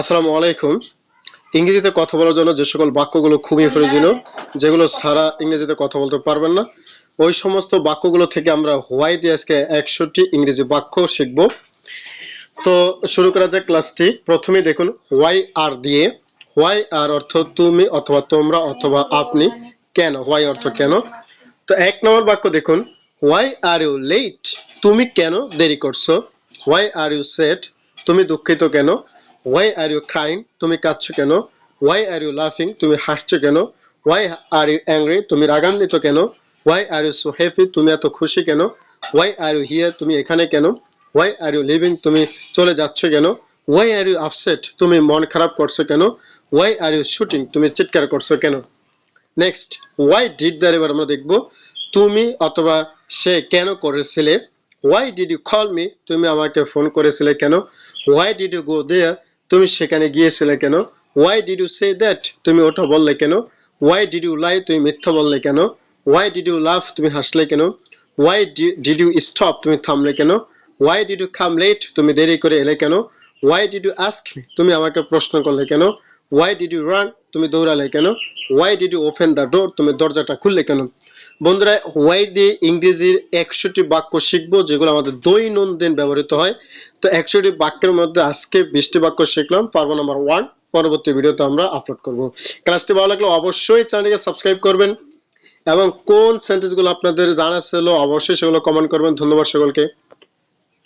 আসসালামু আলাইকুম। ইংরেজিতে কথা বলার জন্য যে সকল বাক্যগুলো খুবই প্রয়োজনীয়, যেগুলো সারা ইংরেজিতে কথা বলতে পারবেন না, ওই সমস্ত বাক্যগুলো থেকে আমরা হোয়াই দিয়ে আজকে একশোটি ইংরেজি বাক্য শিখব। তো শুরু করা যাক ক্লাসটি। প্রথমে দেখুন, হোয়াই আর দিয়ে, হোয়াই আর অর্থ তুমি অথবা তোমরা অথবা আপনি, কেন, হোয়াই অর্থ কেন? তো এক নম্বর বাক্য দেখুন, হোয়াই আর ইউ লেট, তুমি কেন দেরি করছ? হোয়াই আর ইউ সেট, তুমি দুঃখিত কেন? হোয়াই আর ইউ ক্রাইং তুমি কাঁদছো কেন? হোয়াই আর ইউ লাফিং তুমি হাসছো কেন? হোয়াই আর ইউ অ্যাংরি তুমি রাগান্বিত কেন? Why are you so happy তুমি এত খুশি কেন? হোয়াই আর ইউ হিয়ার তুমি এখানে কেন? হোয়াই আর ইউ লিভিং তুমি চলে যাচ্ছ কেন? হোয়াই আর ইউ আপসেট তুমি মন খারাপ করছ কেন? হোয়াই আর ইউ শুটিং তুমি চিৎকার করছ কেন? নেক্সট ওয়াই ডিড দ্যার এবার আমরা দেখব। তুমি অথবা সে কেন করেছিলে? Why did you call me তুমি আমাকে ফোন করেছিলে কেন? Why did you go there তুমি সেখানে গিয়েছিলে কেন? Why did you say that তুমি ওটা বললে কেন? ওয়াই ডিড ইউ লাই তুমি মিথ্যা বললে কেন? ওয়াই ডিড ইউ লাভ তুমি হাসলে কেন? ওয়াই ডিড ইউ স্টপ তুমি থামলে কেন? Why did you come late তুমি দেরি করে এলে কেন? ওয়াই ডিড ইউ আস্ক তুমি আমাকে প্রশ্ন করলে কেন? ওয়াই ডিড ইউ রান তুমি দৌড়ালে কেন? Why did you open the door তুমি দরজাটা খুললে কেন? বন্ধুরা ওয়াই দিয়ে ইংরেজির একশোটি বাক্য শিখব যেগুলো আমাদের দৈনন্দিন ব্যবহৃত হয়। তো একশোটি বাক্যের মধ্যে আজকে বিশটি বাক্য শিখলাম। পর্ব নাম্বার ওয়ান পরবর্তী ভিডিওতে আমরা আপলোড করব। ক্লাসটি ভালো লাগলে অবশ্যই চ্যানেলকে সাবস্ক্রাইব করবেন এবং কোন সেন্টেন্সগুলো আপনাদের জানা ছিল অবশ্যই সেগুলো কমেন্ট করবেন। ধন্যবাদ সকলকে।